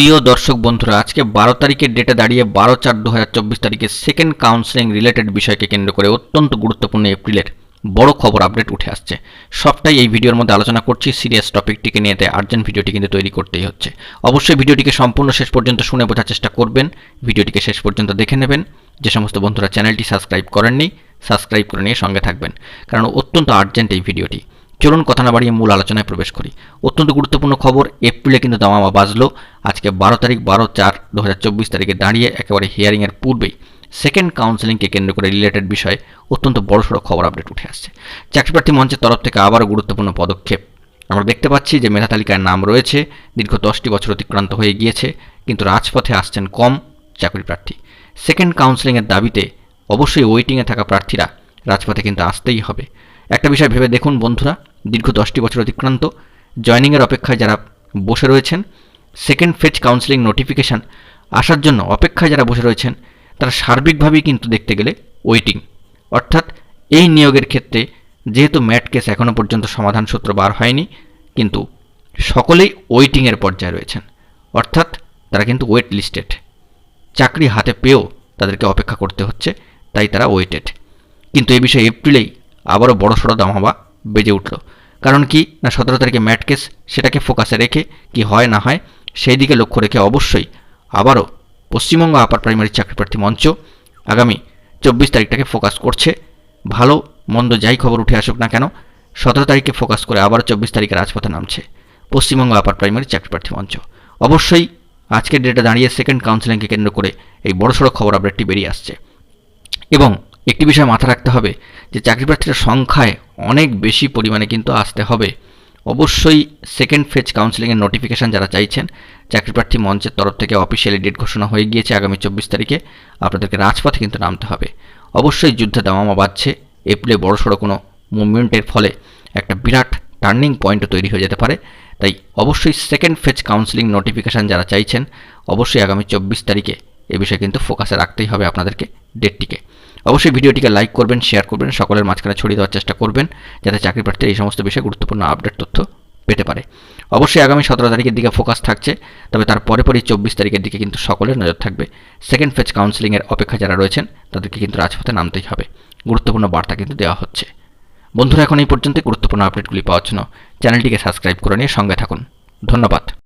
প্রিয় দর্শক বন্ধুরা, আজকে বারো তারিখের ডেটে দাঁড়িয়ে বারো চার দু হাজার চব্বিশ তারিখে সেকেন্ড কাউন্সেলিং রিলেটেড বিষয়কে কেন্দ্র করে অত্যন্ত গুরুত্বপূর্ণ এপ্রিলের বড় খবর আপডেট উঠে আসছে। সবটাই এই ভিডিওর মধ্যে আলোচনা করছি সিরিয়াস টপিকটিকে নিয়ে, তাই আর্জেন্ট ভিডিওটি কিন্তু তৈরি করতেই হচ্ছে। অবশ্যই ভিডিওটিকে সম্পূর্ণ শেষ পর্যন্ত শুনে বোঝার চেষ্টা করবেন, ভিডিওটিকে শেষ পর্যন্ত দেখে নেবেন। যে সমস্ত বন্ধুরা চ্যানেলটি সাবস্ক্রাইব করেননি সাবস্ক্রাইব করে নিয়ে সঙ্গে থাকবেন, কারণ অত্যন্ত আর্জেন্ট এই ভিডিওটি। চলুন কথা না বাড়িয়ে মূল আলোচনায় প্রবেশ করি। অত্যন্ত গুরুত্বপূর্ণ খবর, এপ্রিলে কিন্তু দামামা বাজলো। আজকে বারো তারিখ, বারো চার দু তারিখে দাঁড়িয়ে একেবারে হিয়ারিংয়ের পূর্বেই সেকেন্ড কাউন্সেলিংকে কেন্দ্র করে রিলেটেড বিষয়ে অত্যন্ত বড়সড় খবর আপডেট উঠে আসছে। চাকরিপ্রার্থী মঞ্চের তরফ থেকে আবারও গুরুত্বপূর্ণ পদক্ষেপ। আমরা দেখতে পাচ্ছি যে মেধা তালিকায় নাম রয়েছে, দীর্ঘ দশটি বছর অতিক্রান্ত হয়ে গিয়েছে, কিন্তু রাজপথে আসছেন কম চাকরি প্রার্থী সেকেন্ড কাউন্সেলিংয়ের দাবিতে অবশ্যই ওয়েটিংয়ে থাকা প্রার্থীরা রাজপথে কিন্তু আসতেই হবে। একটা বিষয় ভেবে দেখুন বন্ধুরা দীর্ঘ দশটি বছর অতিক্রান্ত। জয়নিংয়ের অপেক্ষায় যারা বসে রয়েছেন সেকেন্ড ফেজ কাউন্সেলিং নোটিফিকেশান আসার জন্য অপেক্ষায় যারা বসে রয়েছেন, তারা সার্বিকভাবেই কিন্তু দেখতে গেলে ওয়েটিং অর্থাৎ এই নিয়োগের ক্ষেত্রে যেহেতু ম্যাট কেস এখনও পর্যন্ত সমাধান সূত্র বার হয়নি, কিন্তু সকলেই ওয়েটিংয়ের পর্যায়ে রয়েছেন। অর্থাৎ তারা কিন্তু ওয়েট লিস্টেড চাকরি হাতে পেয়েও তাদেরকে অপেক্ষা করতে হচ্ছে, তাই তারা ওয়েটেড কিন্তু এ বিষয়ে এপ্রিলেই আবারও বড় সড়ো দামাবা বেজে উঠল। কারণ কি? না, সতেরো তারিখে ম্যাট কেস, সেটাকে ফোকাসে রেখে কি হয়, না হয়, সেই দিকে লক্ষ্য রেখে অবশ্যই আবারও পশ্চিমবঙ্গ আপার প্রাইমারি চাকরিপ্রার্থী মঞ্চ আগামী চব্বিশ তারিখটাকে ফোকাস করছে। ভালো, মন্দ যাই খবর উঠে আসুক না কেন, সতেরো তারিখে ফোকাস করে আবারও চব্বিশ তারিখে রাজপথে নামছে পশ্চিমবঙ্গ আপার প্রাইমারি চাকরিপ্রার্থী মঞ্চ। অবশ্যই আজকের ডেটে দাঁড়িয়ে সেকেন্ড কাউন্সিলিংকে কেন্দ্র করে এই বড়সড় খবর আপডেটটি বেরিয়ে আসছে। এবং একটি বিষয় মাথা রাখতে হবে যে চাকরি প্রার্থীর সংখ্যায় অনেক বেশি পরিমাণে কিন্তু আসতে হবে। অবশ্যই সেকেন্ড ফেজ কাউন্সিলিংয়ের নোটিফিকেশান যারা চাইছেন চাকরি প্রার্থী মঞ্চের তরফ থেকে অফিসিয়ালি ডেট ঘোষণা হয়ে গিয়েছে আগামী চব্বিশ তারিখে, আপনাদেরকে রাজপথে কিন্তু নামতে হবে। অবশ্যই যুদ্ধে দামামা বাড়ছে এপ্রিলে বড়সড় কোনো মুভমেন্টের ফলে একটা বিরাট টার্নিং পয়েন্টও তৈরি হয়ে যেতে পারে। তাই অবশ্যই সেকেন্ড ফেজ কাউন্সিলিং নোটিফিকেশান যারা চাইছেন, অবশ্যই আগামী চব্বিশ তারিখে এ বিষয়ে কিন্তু ফোকাসে রাখতেই হবে আপনাদেরকে ডেটটিকে অবশ্যই ভিডিওটিকে লাইক করবেন শেয়ার করবেন, সকলের মাঝখানে ছড়িয়ে দেওয়ার চেষ্টা করবেন, যাতে চাকরি প্রার্থীরা এই সমস্ত বিষয়ে গুরুত্বপূর্ণ আপডেট তথ্য পেতে পারে। অবশ্যই আগামী সতেরো তারিখের দিকে ফোকাস থাকছে, তবে তার পরে পরেই চব্বিশ তারিখের দিকে কিন্তু সকলের নজর থাকবে। সেকেন্ড ফেজ কাউন্সিলিংয়ের অপেক্ষা যারা রয়েছেন, তাদেরকে কিন্তু রাজপথে নামতেই হবে। গুরুত্বপূর্ণ বার্তা কিন্তু দেওয়া হচ্ছে। বন্ধুরা, এখন এই পর্যন্ত গুরুত্বপূর্ণ আপডেটগুলি পাওয়ার জন্য চ্যানেলটিকে সাবস্ক্রাইব করে নিয়ে সঙ্গে থাকুন। ধন্যবাদ।